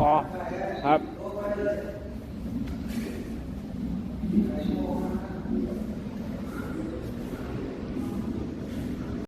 อ๋อ ครับ